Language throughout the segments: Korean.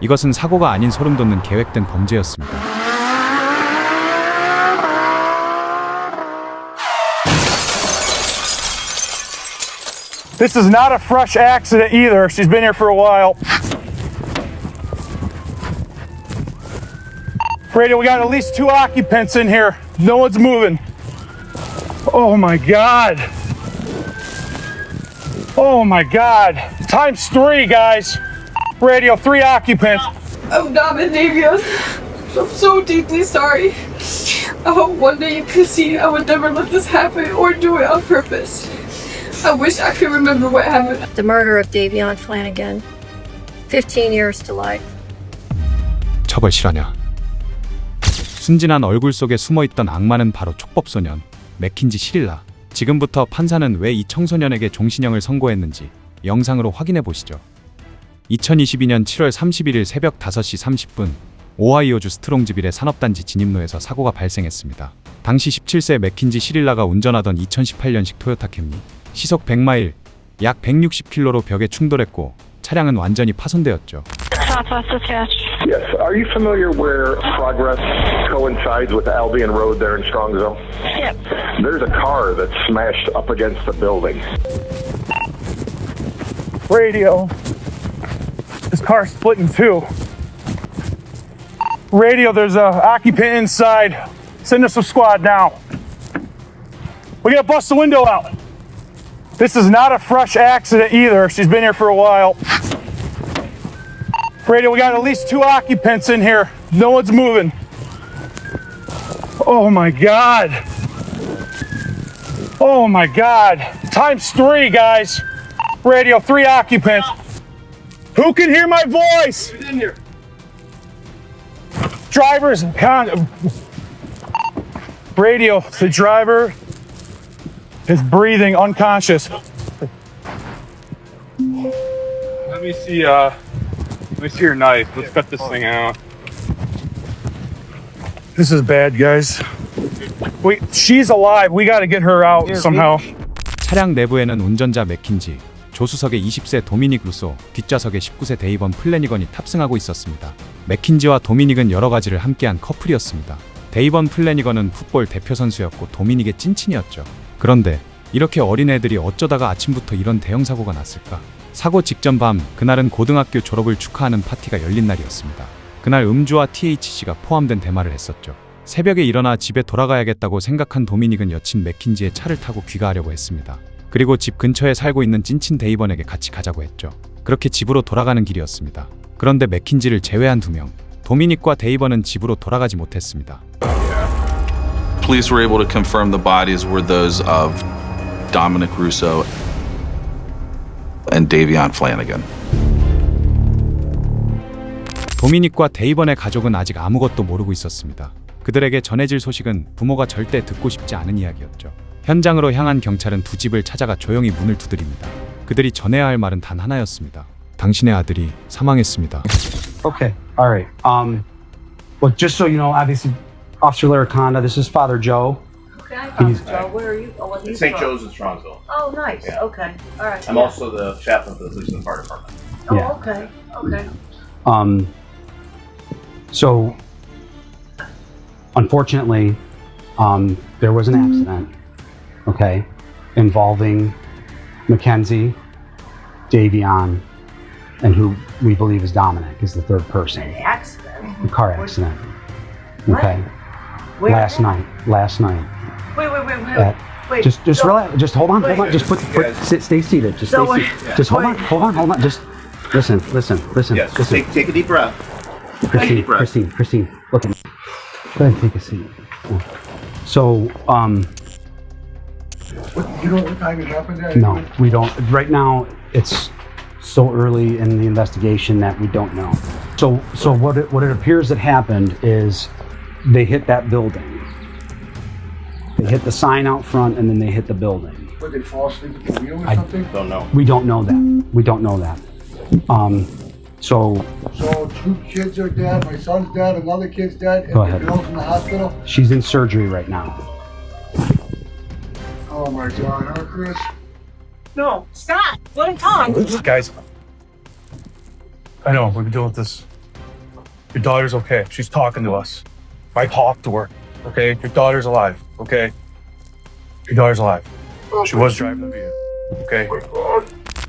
이것은 사고가 아닌 소름 돋는 계획된 범죄였습니다. This is not a fresh accident either. She's been here for a while. Radio, we got at least two occupants in here. No one's moving. Oh my God. Oh my God. Times three, guys. Radio, three occupants. I'm not Davia. I'm so deeply sorry. I hope one day you can see I would never let this happen or do it on purpose. I wish I could remember what happened. The murder of Davion Flanagan. 15 years to life. 처벌 실화냐? 순진한 얼굴 속에 숨어있던 악마는 바로 촉법소년 맥킨지 시릴라. 지금부터 판사는 왜 이 청소년에게 종신형을 선고했는지 영상으로 확인해 보시죠. 2022년 7월 31일 새벽 5시 30분 오하이오주 스트롱즈빌의 산업단지 진입로에서 사고가 발생했습니다. 당시 17세 맥킨지 시릴라가 운전하던 2018년식 토요타 캠리 시속 100마일 약 160km로 벽에 충돌했고 차량은 완전히 파손되었죠. Yes. Are you familiar where progress coincides with Albion Road there in Strongsville? Yep. There's a car that's smashed up against the building. Radio. This car's split in two. Radio, there's a occupant inside. Send us a squad now. We gotta bust the window out. This is not a fresh accident either. She's been here for a while. Radio, we got at least two occupants in here. No one's moving. Oh my God. Oh my God. Times three, guys. Radio, three occupants. Who can hear my voice? Who's in here? Drivers, con- radio. The driver is breathing, unconscious. Let me see, uh, let me see your knife. Let's cut this thing out. This is bad, guys. We, she's alive. We got to get her out somehow. 차량 내부에는 운전자 맥킨지, 조수석에 20세 도미닉 루소, 뒷좌석에 19세 데이번 플래니건이 탑승하고 있었습니다. 맥킨지와 도미닉은 여러 가지를 함께한 커플이었습니다. 데이번 플래니건은 풋볼 대표 선수였고 도미닉의 찐친이었죠. 그런데 이렇게 어린 애들이 어쩌다가 아침부터 이런 대형 사고가 났을까? 사고 직전 밤 그날은 고등학교 졸업을 축하하는 파티가 열린 날이었습니다. 그날 음주와 THC가 포함된 대마를 했었죠. 새벽에 일어나 집에 돌아가야겠다고 생각한 도미닉은 여친 맥킨지의 차를 타고 귀가하려고 했습니다. 그리고 집 근처에 살고 있는 찐친 데이번에게 같이 가자고 했죠. 그렇게 집으로 돌아가는 길이었습니다. 그런데 맥킨지를 제외한 두 명, 도미닉과 데이번은 집으로 돌아가지 못했습니다. Police were able to confirm the bodies were those of Dominic Russo and Davion Flanagan. 도미닉과 데이번의 가족은 아직 아무것도 모르고 있었습니다. 그들에게 전해질 소식은 부모가 절대 듣고 싶지 않은 이야기였죠. 현장으로 향한 경찰은 두 집을 찾아가 조용히 문을 두드립니다. 그들이 전해야 할 말은 단 하나였습니다. 당신의 아들이 사망했습니다. Okay. All right. Um, well, just so you know, obviously, Officer Laraconda, this is Father Joe. Okay, He's- Joe, where are you? Oh, well, he's St. from- Joe's in Strongsville. Oh, nice. Yeah. Okay. All right. I'm yeah. also the chaplain for the police and fire department. Oh, Yeah. okay. Okay. Um, so, unfortunately, um, there was an accident, okay, involving Mackenzie, Davion, and who we believe is Dominic, is the third person. An accident. A car accident. Okay. Where? Last night. Last night. Wait, wait, wait, wait. Uh, wait. Just, just so- relax. Just hold on, hold on. Just put, put sit, stay seated. Just stay So, seated. wait. Just hold on, hold on, hold on. Just listen, listen, listen, Yes. listen. Take, take a deep breath. Christine, deep breath. Christine, Christine, look at me. Go ahead and take a seat. So, um, You know what time it happened? no, we don't. Right now, it's so early in the investigation that we don't know. So, so what it, what it appears that happened is they hit that building. They hit the sign out front, and then they hit the building. Would they fall asleep at the wheel or I- something? Don't know. We don't know that. We don't know that. Um, so So two kids are dead, my son's dead, another kid's dead, and Go the ahead. girl's in the hospital. she's in surgery right now. Oh my god, huh, Chris? No, Scott, let him talk. Guys, I know, we've been dealing with this Your daughter's okay. She's talking to us. I talked to her. Okay? Your daughter's alive. Okay? Your daughter's alive. She was driving the vehicle. Okay?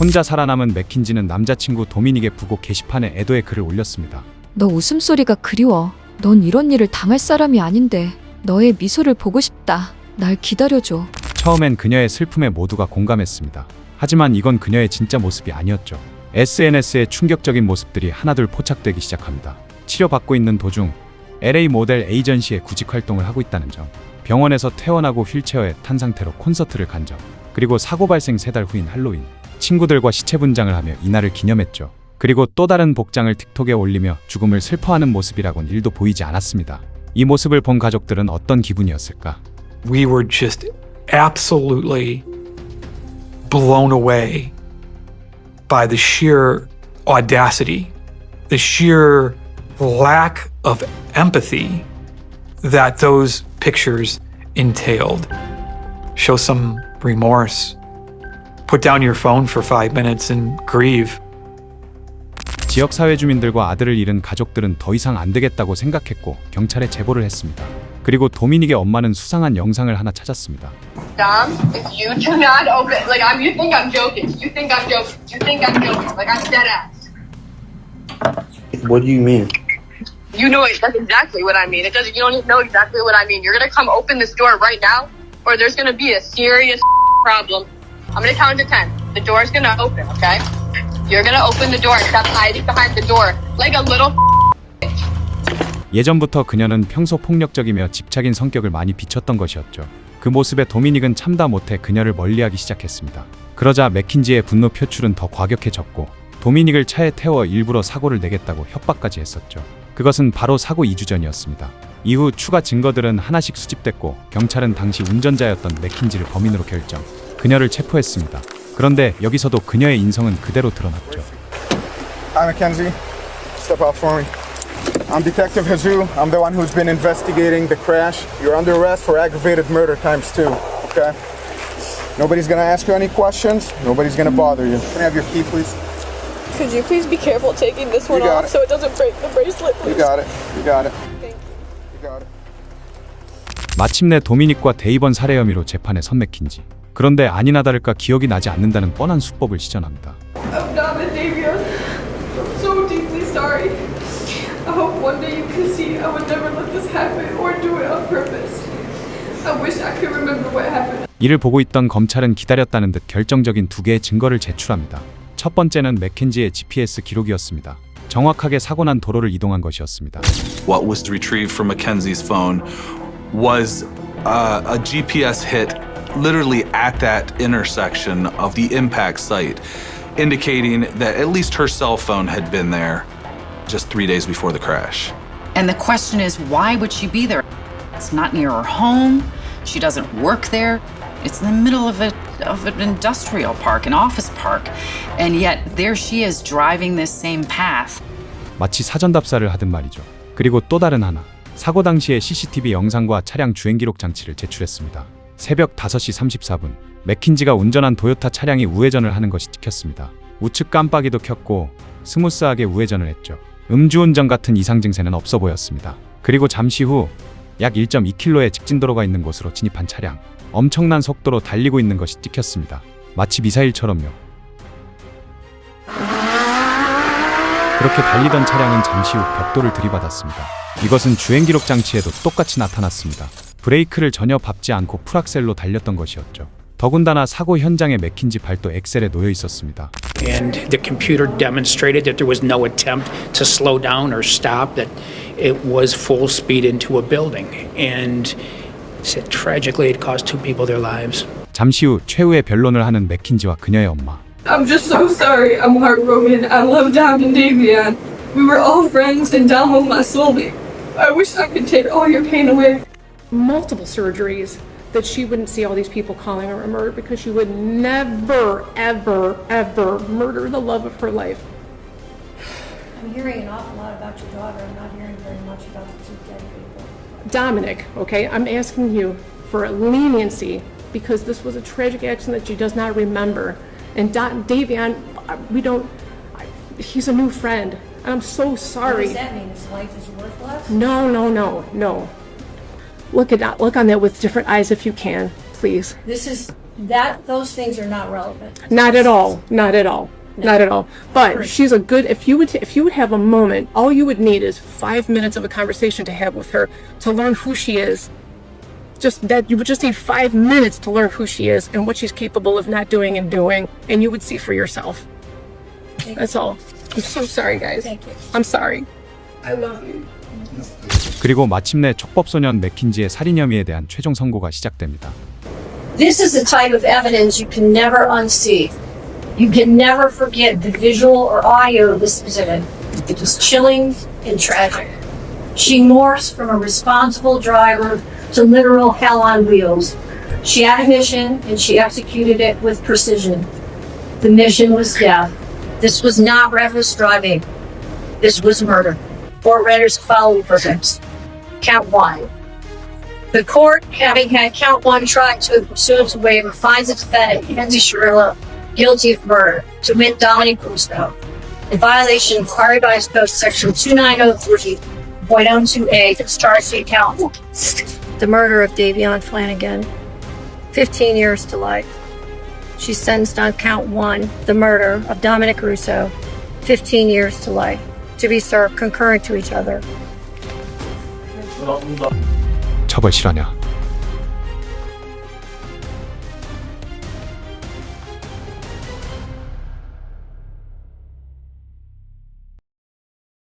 혼자 살아남은 맥킨지는 남자친구 도미닉의 부고 게시판에 애도의 글을 올렸습니다. 너 웃음소리가 그리워. 넌 이런 일을 당할 사람이 아닌데. 너의 미소를 보고 싶다. 날 기다려줘. 처음엔 그녀의 슬픔에 모두가 공감했습니다. 하지만 이건 그녀의 진짜 모습이 아니었죠. SNS의 충격적인 모습들이 하나둘 포착되기 시작합니다. 치료받고 있는 도중 LA 모델 에이전시에 구직 활동을 하고 있다는 점, 병원에서 퇴원하고 휠체어에 탄 상태로 콘서트를 간 점, 그리고 사고 발생 세 달 후인 할로윈, 친구들과 시체 분장을 하며 이날을 기념했죠. 그리고 또 다른 복장을 틱톡에 올리며 죽음을 슬퍼하는 모습이라곤 일도 보이지 않았습니다. 이 모습을 본 가족들은 어떤 기분이었을까? we were just absolutely blown away by the sheer audacity, the sheer lack of empathy that those pictures entailed. Show some remorse. Put down your phone for five minutes and grieve. 지역 사회 주민들과 아들을 잃은 가족들은 더 이상 안 되겠다고 생각했고 경찰에 제보를 했습니다. 그리고 도미닉의 엄마는 수상한 영상을 하나 찾았습니다. Dom, if you do not open, like I'm, you think I'm joking. You think I'm joking. You think I'm joking. Like I'm dead ass. What do you mean? You know it. That's exactly what I mean. It doesn't. You don't even know exactly what I mean. You're gonna come open this door right now, or there's gonna be a serious problem. I'm gonna count to ten. The door's gonna open. Okay? You're gonna open the door and stop hiding behind the door like a little. 예전부터 그녀는 평소 폭력적이며 집착인 성격을 많이 비췄던 것이었죠. 그 모습에 도미닉은 참다 못해 그녀를 멀리하기 시작했습니다. 그러자 맥킨지의 분노 표출은 더 과격해졌고 도미닉을 차에 태워 일부러 사고를 내겠다고 협박까지 했었죠. 그것은 바로 사고 2주 전이었습니다. 이후 추가 증거들은 하나씩 수집됐고 경찰은 당시 운전자였던 맥킨지를 범인으로 결정. 그녀를 체포했습니다. 그런데 여기서도 그녀의 인성은 그대로 드러났죠. Hi, Mackenzie. Step out for me. I'm Detective Jesus. I'm the one who's been investigating the crash. You're under arrest for aggravated murder times two. Okay? Nobody's gonna ask you any questions. Nobody's gonna bother you. Can I have your key, please? Could you please be careful taking this one off it. so it doesn't break the bracelet? You got it. You got it. Thank you. You got it. 마침내 도미닉과 데이번 살해 혐의로 재판에 선 맥킨지. 그런데 아니나 다를까 기억이 나지 않는다는 뻔한 수법을 시전합니다. I'm not I hope one day you can see I would never let this happen or do it on purpose. I wish I could remember what happened. 이를 보고 있던 검찰은 기다렸다는 듯 결정적인 두 개의 증거를 제출합니다. 첫 번째는 맥켄지의 GPS 기록이었습니다. 정확하게 사고 난 도로를 이동한 것이었습니다. What was retrieved from Mackenzie's phone was uh, a GPS hit literally at that intersection of the impact site, indicating that at least her cell phone had been there Just three days before the crash. And the question is, why would she be there? It's not near her home. She doesn't work there. It's in the middle of a of an industrial park, an office park, and yet there she is driving this same path. 마치 사전 답사를 하듯 말이죠. 그리고 또 다른 하나. 사고 당시의 CCTV 영상과 차량 주행 기록 장치를 제출했습니다. 새벽 5시 34분, 맥킨지가 운전한 도요타 차량이 우회전을 하는 것이 찍혔습니다. 우측 깜빡이도 켰고 스무스하게 우회전을 했죠. 음주운전 같은 이상 증세는 없어 보였습니다. 그리고 잠시 후 약 1.2km의 직진도로가 있는 곳으로 진입한 차량. 엄청난 속도로 달리고 있는 것이 찍혔습니다. 마치 미사일처럼요. 그렇게 달리던 차량은 잠시 후 벽돌을 들이받았습니다. 이것은 주행 기록 장치에도 똑같이 나타났습니다. 브레이크를 전혀 밟지 않고 풀악셀로 달렸던 것이었죠. 더군다나 사고 현장에 맥킨지 발도 엑셀에 놓여 있었습니다. And the computer demonstrated that there was no attempt to slow down or stop, that it was full speed into a building. And said tragically, it cost two people their lives. 잠시 후 최후의 변론을 하는 맥킨지와 그녀의 엄마. I'm just so sorry. I'm heartbroken. I love Dom and Davion. We were all friends, and Dom was my soulmate. I wish I could take all your pain away. multiple surgeries that she wouldn't see all these people calling her a murderer because she would never, ever, ever murder the love of her life. I'm hearing an awful lot about your daughter. I'm not hearing very much about the two dead people. Dominic, okay, I'm asking you for leniency because this was a tragic accident that she does not remember. And Don, Davion, uh, we don't, I- he's a new friend. I'm so What sorry. does that mean? His life is worthless? No, no, no, no. Look at that. Look on that with different eyes if you can, please. This is, that, those things are not relevant. Not at all. Not at all. Not at all. But she's a good. If you would, if you would have a moment, all you would need is five minutes of a conversation to have with her to learn who she is. Just that you would just need five minutes to learn who she is and what she's capable of not doing and doing, and you would see for yourself. That's all. I'm so sorry, guys. Thank you. I'm sorry. I love you. 그리고 마침내 촉법소년 맥킨지의 살인 혐의에 대한 최종 선고가 시작됩니다. This is the type of evidence you can never unsee. You can never forget the visual or audio of this exhibit. It was chilling and tragic. She morphs from a responsible driver to literal hell on wheels. She had a mission and she executed it with precision. The mission was death. This was not reckless driving. This was murder. Four renders the following verdicts. Count one. The court, having had count one tried to a pursuance waiver, finds the defendant, Kenzie Shirillo, guilty of murder to wit Dominic Crusoe in violation of Ohio Vice Code Section 2903.02A to charge the account. The murder of Davion Flanagan, 15 years to life. She's sentenced on count one, the murder of Dominic Russo, 15 years to life, to be served concurrent to each other. 처벌 실하냐?